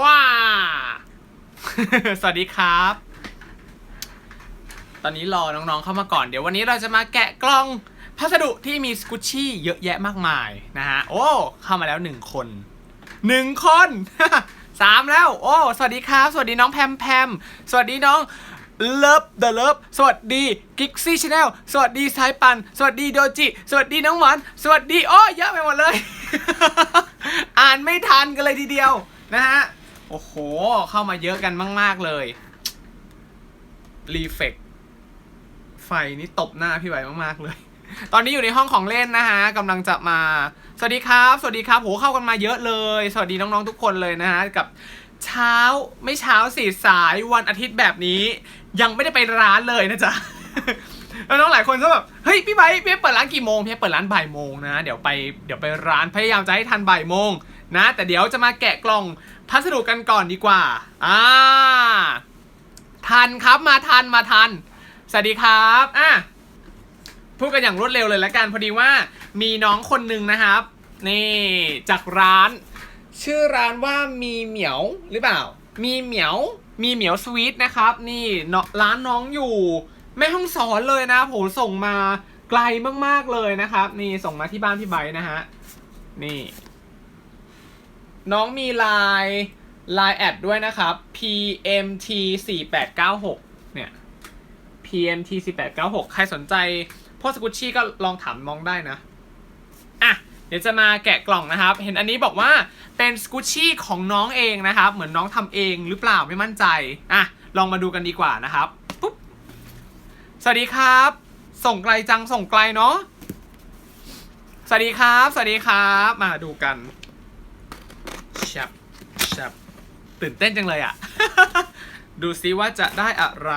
ว้า สวัสดีครับ ตอนนี้รอน้องๆเข้ามาก่อน เดี๋ยววันนี้เราจะมาแกะกล่องพัสดุที่มีสกุชชี่เยอะแยะมากมายนะฮะ โอ้ เข้ามาแล้วหนึ่งคน หนึ่งคนสามแล้ว โอ้ สวัสดีครับ สวัสดีน้องแพมแพม สวัสดีน้องเลิฟเดอะเลิฟสวัสดีกิกซี่ชาแนลสวัสดีสายปัน สวัสดีโดจิ สวัสดีน้องหวาน สวัสดี โอ้เยอะไปหมดเลย อ่านไม่ทันกันเลยทีเดียวนะฮะ อ้โห เข้ามาเยอะกันมาก ๆ เลย รีเฟกไฟนี่ตบหน้าพี่ไหวมากๆเลย ตอนนี้อยู่ในห้องของเล่นนะฮะกำลังจะมา สวัสดีครับ สวัสดีครับ โห เข้ากันมาเยอะเลย สวัสดีน้องๆทุกคนเลยนะฮะ กับเช้าไม่เช้าสี่สายวันอาทิตย์แบบนี้ ยังไม่ได้ไปร้านเลยนะจ๊ะแล้วน้องหลายคนก็แบบเฮ้ยพี่ไบร์พี่เปิดร้านกี่โมงพี่เปิดร้านบ่ายโมงนะ เดี๋ยวไปเดี๋ยวไปร้านพยายามจะให้ทันบ่ายโมงนะ แต่เดี๋ยวจะมาแกะกล่อง พัสดุกันก่อนดีกว่า อ่า ทันครับมาทันมาทัน สวัสดีครับ อะ พูดกันอย่างรวดเร็วเลยละกัน พอดีว่ามีน้องคนหนึ่งนะครับ นี่จากร้าน ชื่อร้านว่ามีเหมียวหรือเปล่า มีเหมียวมีเหมียวสวีทนะครับ นี่เนาะร้านน้องอยู่แม่ห้องสอนเลยนะผมส่งมาไกลมากๆเลยนะครับ นี่ส่งมาที่บ้านพี่ไบร์นะฮะนี่ น้องมีไลน์ไลน์แอดด้วยนะครับ pmt 4 8 9 6เนี่ย pmt 4 8 9 6ใครสนใจพวกสกุชชี่ก็ลองถามมองได้นะอะเดี๋ยวจะมาแกะกล่องนะครับ เห็นอันนี้บอกว่าเป็นสกุชชี่ของน้องเองนะครับ เหมือนน้องทำเองหรือเปล่าไม่มั่นใจอะลองมาดูกันดีกว่านะครับปุ๊บสวัสดีครับ ส่งไกลจังส่งไกลเนาะสวัสดีครับ สวัสดีครับ มาดูกัน ชับบตื่นเต้นจังเลยอะดูซิว่าจะได้อะไร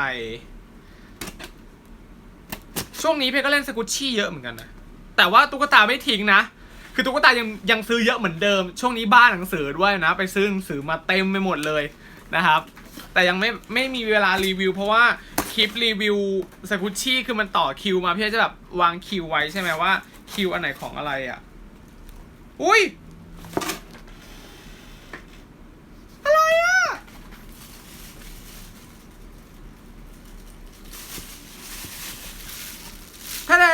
ช่วงนี้เพชรก็เล่นสกุชชี่เยอะเหมือนกันนะ แต่ว่าตุ๊กตาไม่ทิ้งนะ คือตุ๊กตายังยังซื้อเยอะเหมือนเดิม ช่วงนี้บ้านหนังสือด้วยนะ ไปซื้อหนังสือมาเต็มไปหมดเลยนะครับ แต่ยังไม่ไม่มีเวลารีวิว เพราะว่าคลิปรีวิวสกุชชี่คือมันต่อคิวมาเพี่จะแบบวางคิวไว้ใช่ไหมว่าคิวอันไหนของอะไรอะ อุ้ย อะไรอะ ทะแน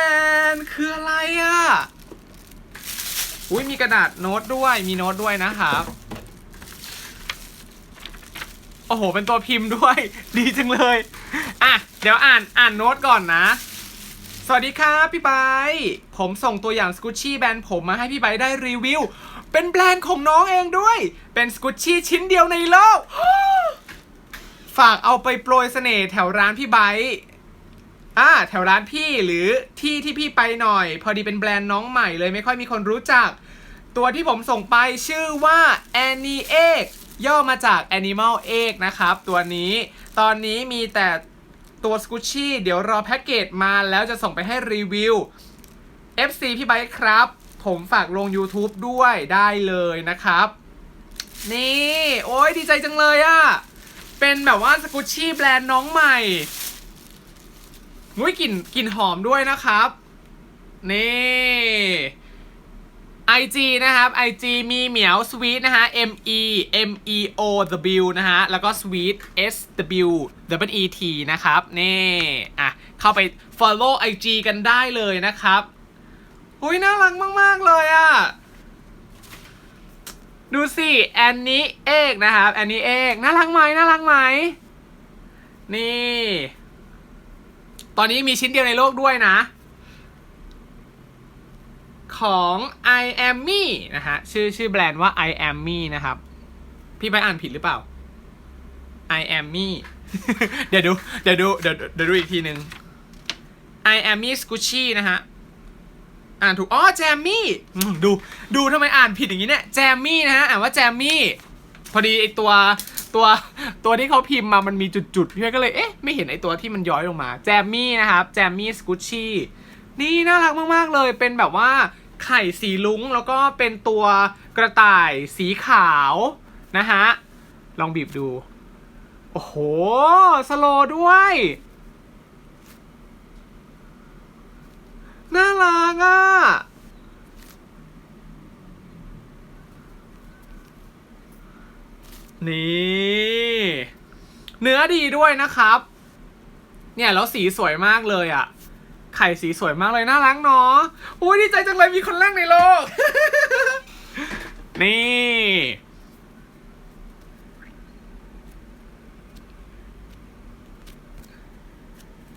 น คืออะไรอะ อุ้ยมีกระดาษโน้ตด้วยมีโน้ตด้วยนะครับ โอ้โห เป็นตัวพิมพ์ด้วย ดีจังเลย อะ เดี๋ยวอ่านอ่านโน้ตก่อนนะ สวัสดีครับพี่ไบร์ทผมส่งตัวอย่างสกุชชี่แบรนด์ผมมาให้พี่ไบร์ทได้รีวิว เป็นแบรนด์ของน้องเองด้วย เป็นสกุชชี่ชิ้นเดียวในโลก ฝากเอาไปโปรยเสน่ห์แถวร้านพี่ไบร์ท อ่าแถวร้านพี่หรือที่ที่พี่ไปหน่อย พอดีเป็นแบรนด์น้องใหม่เลยไม่ค่อยมีคนรู้จัก ตัวที่ผมส่งไปชื่อว่า Annie Egg ย่อมาจาก Animal Egg นะครับ ตัวนี้ตอนนี้มีแต่ตัวสกูชี่เดี๋ยวรอแพ็กเกจมาแล้วจะส่งไปให้รีวิว FC พี่ไบค์ครับ ผมฝากลง YouTube ด้วยได้เลยนะครับ นี่ โอ้ยดีใจจังเลยอะเป็นแบบว่าสกูชี่แบรนด์น้องใหม่ มุ้ยกลิ่นกลิ่นหอมด้วยนะครับ นี่ IG นะครับ IG มีเหมียวสวีทนะฮะ M E M E O W นะฮะ แล้วก็ sweet S W W E T นะครับ นี่ อะ เข้าไป follow IG กันได้เลยนะครับหุยน่ารักมาก ๆ เลยอะ่ะ ดูสิแอนนี่เอกนะครับ แอนนี่เอก น่ารักไหมน่ารักไหม นี่ ตอนนี้มีชิ้นเดียวในโลกด้วยนะ ของ I am me นะฮะ ชื่อชื่อแบรนด์ว่า I am me นะครับ พี่ไปอ่านผิดหรือเปล่า I am me เดี๋ยวดู เดี๋ยวดู เดี๋ยวเดี๋ยวดูอีกทีหนึ่ง I am me Squishy นะฮะ อ่านถูก อ๋อ แจมมี่ ดู ดูทำไมอ่านผิดอย่างนี้เนี่ย แจมมี่นะฮะ อ่านว่าแจมมี่ พอดีไอตัว ตัวตัวที่เขาพิมพ์มามันมีจุดๆ พี่เพชรก็เลย เอ๊ะ ไม่เห็นไอตัวที่มันย้อยลงมา แจมมี่นะครับ แจมมี่สกุชชี่นี่น่ารักมากๆเลย เป็นแบบว่าไข่สีลุ้ง แล้วก็เป็นตัวกระต่ายสีขาวนะฮะ ลองบีบดู โอ้โห สโลด้วยน่ารักอะ นี่ เนื้อดีด้วยนะครับ เนี่ยแล้วสีสวยมากเลยอะ่ะ ไข่สีสวยมากเลยน่ารักเนาะอุ้ยดีใจจังเลยมีคนแรกในโลก นี่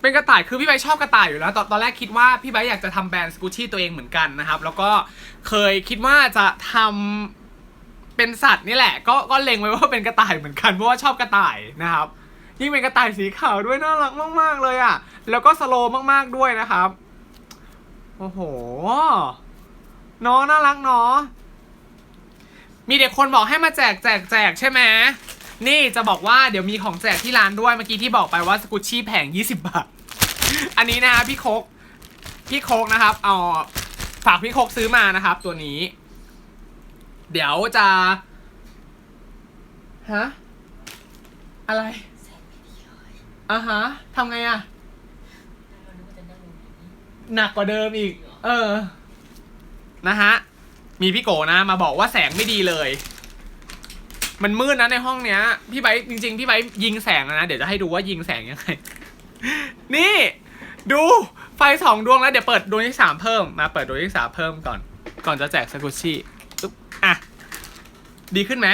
เป็นกระต่ายคือพี่ใบชอบกระต่ายอยู่แล้ว ตอนตอนแรกคิดว่าพี่ใบอยากจะทำแบรนด์สกูชี่ตัวเองเหมือนกันนะครับ แล้วก็เคยคิดว่าจะทำเป็นสัตว์นี่แหละก็ก็เล็งไว้ว่าเป็นกระต่ายเหมือนกันเพราะว่าชอบกระต่ายนะครับ ยิ่งเป็นกระต่ายสีขาวด้วยน่ารักมาก ๆ เลยอะ่ะ แล้วก็สโลว์มากๆด้วยนะครับ โอ้โหเนาะน่ารักเนาะมีเด็กคนบอกให้มาแจกแจกแจกใช่ไหมนี่จะบอกว่าเดี๋ยวมีของแจกที่ร้านด้วยเมื่อกี้ที่บอกไปว่าสกุชชี่แผง 20 บาท อันนี้นะพี่โคกพี่โคกนะครับ เอาฝากพี่โคกซื้อมานะครับ ตัวนี้ เดี๋ยวจะฮะอะไร อะฮะทำไงอะหนักกว่าเดิมอีก เออ นะฮะ มีพี่โกนะมาบอกว่าแสงไม่ดีเลย มันมืดนะในห้องเนี้ย พี่ไบร์ทจริง ๆ พี่ไบร์ทยิงแสงแล้วนะ เดี๋ยวจะให้ดูว่ายิงแสงยังไง นี่ ดูไฟสองดวงแล้วเดี๋ยวเปิดดวงที่สามเพิ่ม มาเปิดดวงที่สามเพิ่มก่อน ก่อนจะแจกสกุชชี่อึ๊บอะ ดีขึ้นไหม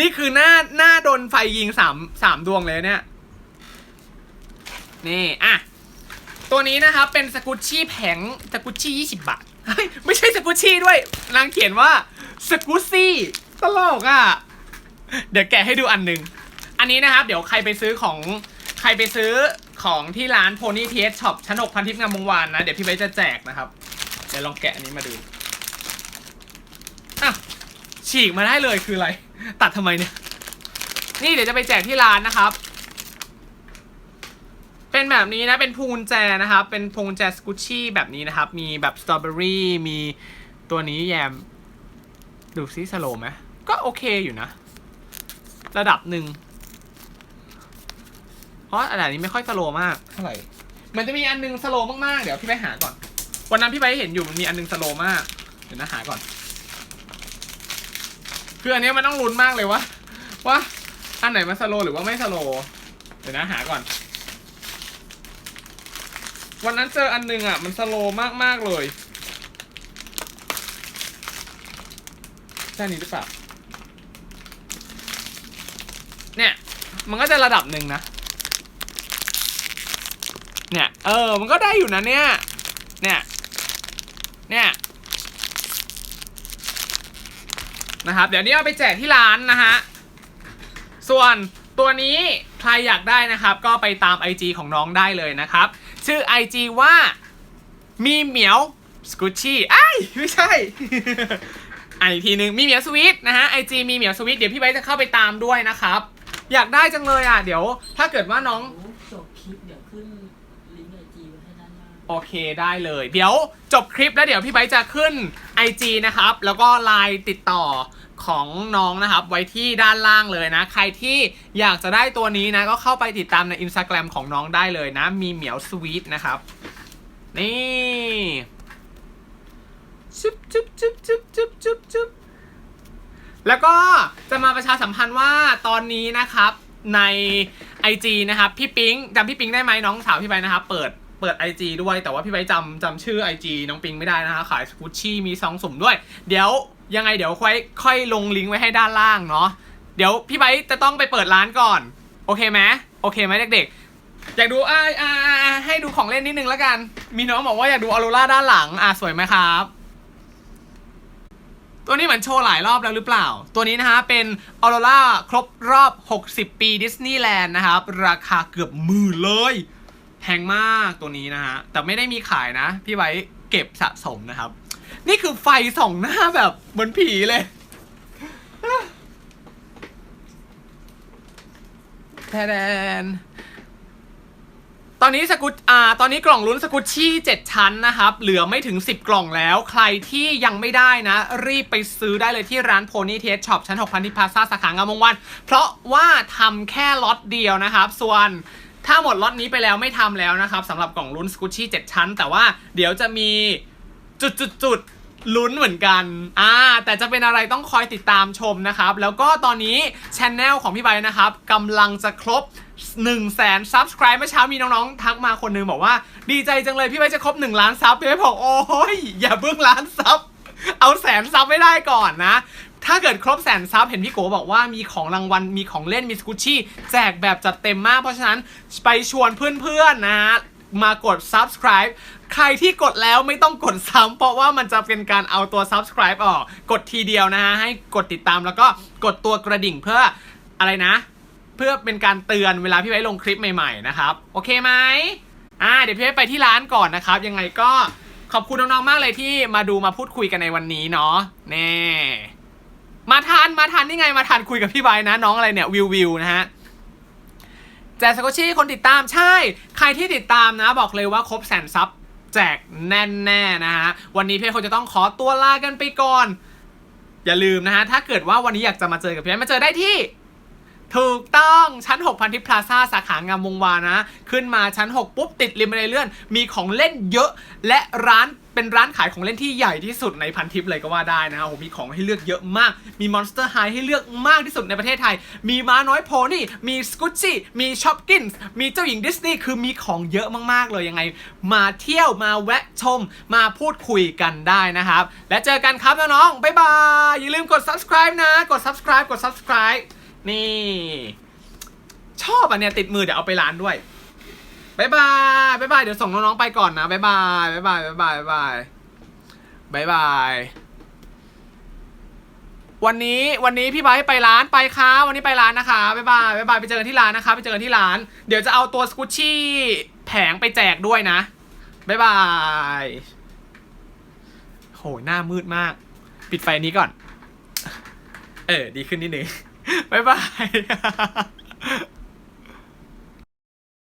นี่คือหน้าหน้าโดนไฟยิงสามสามดวงเลยเนี่ย นี่ อะ ตัวนี้นะครับเป็นสกุชชี่แผงสกุชชี่ยี่สิบบาท ไม่ใช่สกุชชี่ด้วย นางเขียนว่าสกุชซี่ตลกอะ เดี๋ยวแกะให้ดูอันหนึ่ง อันนี้นะครับ เดี๋ยวใครไปซื้อของใครไปซื้อของที่ร้าน Pony TS Shop ชั้น6พันทิพย์งามวงวานนะ เดี๋ยวพี่ไว้จะแจกนะครับ เดี๋ยวลองแกะอันนี้มาดู ฉีกมาได้เลยคืออะไร ตัดทำไมเนี่ย นี่เดี๋ยวจะไปแจกที่ร้านนะครับ เป็นแบบนี้นะเป็นพวงกุญแจนะครับ เป็นพวงกุญแจสกุชชี่แบบนี้นะครับ มีแบบสตรอเบอรี่มีตัวนี้แยม ดูซิสโลว์ไหมก็โอเคอยู่นะ ระดับหนึ่งเพราะอันนี้ไม่ค่อยสโลว์มากเท่าไหร่มันจะมีอันนึงสโลว์มากๆเดี๋ยวพี่ไปหาก่อน วันนั้นพี่ไปเห็นอยู่มันมีอันนึงสโลว์มากเดี๋ยวนะหาก่อน คืออันนี้มันต้องลุ้นมากเลยว่าว่าอันไหนมันสโลหรือว่าไม่สโลเดี๋ยวนะหาก่อน วันนั้นเจออันหนึงอะ มันสโลว์มากเลยใช่นี้หรือเปล่าเนี่ย มันก็จะระดับหนึ่งนะ เนี่ย เออ มันก็ได้อยู่นะเนี่ย เนี่ย เนี่ย นะครับ เดี๋ยวนี้เอาไปแจกที่ร้านนะฮะ ส่วนตัวนี้ใครอยากได้นะครับ ก็ไปตาม IG ของน้องได้เลยนะครับ ชื่อ IG ว่ามีเหมียวสกูชี่ไอ้ไม่ใช่อ่านอีกทีหนึ่งมีเหมียวสวิตนะฮะ IG มีเหมียวสวิตเดี๋ยวพี่ไบจะเข้าไปตามด้วยนะครับ อยากได้จังเลยอะ เดี๋ยว ถ้าเกิดว่าน้อง จบคลิปเดี๋ยวขึ้น โอเคได้เลย เดี๋ยวจบคลิปแล้วเดี๋ยวพี่ไบจะขึ้น IG นะครับ แล้วก็ไลน์ติดต่อของน้องนะครับ ไว้ที่ด้านล่างเลยนะ ใครที่อยากจะได้ตัวนี้นะ ก็เข้าไปติดตามใน Instagram ของน้องได้เลยนะ มีเหมียวสวีทนะครับ นี่จุ๊บจุ๊บจุ๊บจุ๊บจุ๊บจุ๊บจุ๊บแล้วก็จะมาประชาสัมพันธ์ว่าตอนนี้นะครับใน IG นะครับ พี่ปิ๊งจำพี่ปิ๊งได้ไหมน้องสาวพี่ไปนะครับ เปิด เปิด IG ด้วยแต่ว่าพี่ไปจำจำชื่อ IG น้องปิงไม่ได้นะฮะขายสกูชี่มีซองสุ่มด้วย เดี๋ยวยังไงเดี๋ยวค่อยค่อยลงลิงก์ไว้ให้ด้านล่างเนาะเดี๋ยวพี่ไบร์ทจะต้องไปเปิดร้านก่อน โอเคไหมโอเคไหมเด็กๆ อยากดูอ่าอ่าอ่าให้ดูของเล่นนิดนึงแล้วกัน มีน้องบอกว่าอยากดูออโรราด้านหลังอ่าสวยไหมครับ ตัวนี้เหมือนโชว์หลายรอบแล้วหรือเปล่า ตัวนี้นะฮะเป็นออโรราครบรอบ 60 ปีดิสนีย์แลนด์นะครับ ราคาเกือบหมื่นเลย แพงมากตัวนี้นะฮะ แต่ไม่ได้มีขายนะ พี่ไว้เก็บสะสมนะครับ นี่คือไฟส่องหน้าแบบเหมือนผีเลย แทนตอนนี้สกุตอ่า ตอนนี้กล่องลุ้นสกุชชี่7ชั้นนะครับ เหลือไม่ถึง 10 กล่องแล้ว ใครที่ยังไม่ได้นะ รีบไปซื้อได้เลยที่ร้าน Pony t e s Shop ชั้น 6 พันธิพาซาสาขางามวงวัน เพราะว่าทำแค่ล็อตเดียวนะครับ ส่วน ถ้าหมดล็อตนี้ไปแล้วไม่ทำแล้วนะครับสำหรับกล่องลุ้นสกุชชี่7ชั้น แต่ว่าเดี๋ยวจะมีจุดจุดจุดลุ้นเหมือนกัน อ่า แต่จะเป็นอะไรต้องคอยติดตามชมนะครับ แล้วก็ตอนนี้ช anel ของพี่ไบร์ทนะครับกำลังจะครบ1 0 0 0 0แสน subscribe เมื่อเช้ามีน้องๆ ทักมาคนนึงบอกว่า ดีใจจังเลยพี่ไบจะครบ 1 ล้านซับพี่ไบบอกโอ้ยอย่าเพิ่งล้านซับเอาแสนซับไม่ได้ก่อนนะ ถ้าเกิดครบแสนซับเห็นพี่โกบอกว่ามีของรางวัลมีของเล่นมีสกูชี่แจกแบบจัดเต็มมาก เพราะฉะนั้นไปชวนเพื่อนๆนะฮะมากด subscribe ใครที่กดแล้วไม่ต้องกดซ้ำเพราะว่ามันจะเป็นการเอาตัว subscribe ออก กดทีเดียวนะฮะ ให้กดติดตามแล้วก็กดตัวกระดิ่งเพื่ออะไรนะ เพื่อเป็นการเตือนเวลาพี่ไว้ลงคลิปใหม่ๆนะครับ โอเคไหมอ่าเดี๋ยวพี่ไว้ไปที่ร้านก่อนนะครับ ยังไงก็ขอบคุณน้องๆมากเลยที่มาดูมาพูดคุยกันในวันนี้เนาะแน่ มาทานมาทานนี่ไงมาทานคุยกับพี่ไบนะ น้องอะไรเนี่ยวิววิวนะฮะแจกสกอชี่คนติดตามใช่ ใครที่ติดตามนะบอกเลยว่าครบแสนซับแจกแน่แน่นะฮะวันนี้พี่คนจะต้องขอตัวลากันไปก่อน อย่าลืมนะฮะถ้าเกิดว่าวันนี้อยากจะมาเจอกับพี่อ้มาเจอได้ที่ ถูกต้องชั้น 6 พันทิพย์พลาซ่าสาขางามวงวานนะ ขึ้นมาชั้น 6 ปุ๊บ ติดริมบันไดเลื่อน มีของเล่นเยอะ และร้านเป็นร้านขายของเล่นที่ใหญ่ที่สุดในพันทิปเลยก็ว่าได้นะโอ้โหมีของให้เลือกเยอะมาก มีมอนสเตอร์ไฮให้เลือกมากที่สุดในประเทศไทย มีม้าน้อยโพนี่ มีสกุชชี่ มีช็อปกินส์ มีเจ้าหญิงดิสนีย์ คือมีของเยอะมากๆ เลยยังไง มาเที่ยว มาแวะชม มาพูดคุยกันได้นะครับ และเจอกันครับน้องๆ บ๊ายบาย อย่าลืมกด subscribe นะ กด subscribe กด subscribe นี่ ชอบอะเนี่ยติดมือเดี๋ยวเอาไปร้านด้วยบายบายบายบาย เดี๋ยวส่งน้องๆไปก่อนนะบายบายบายบายบายบายบายบายบายวันนี้วันนี้พี่ไบร์ทไปร้านไปค่ะวันนี้ไปร้านนะคะบายบายบายบายไปเจอกันที่ร้านนะคะ ไปเจอกันที่ร้าน เดี๋ยวจะเอาตัวสกูชี่แผงไปแจกด้วยนะบายบายโหหน้ามืดมาก ปิดไฟนี้ก่อน เออ ดีขึ้นนิดนึง บ๊ายบาย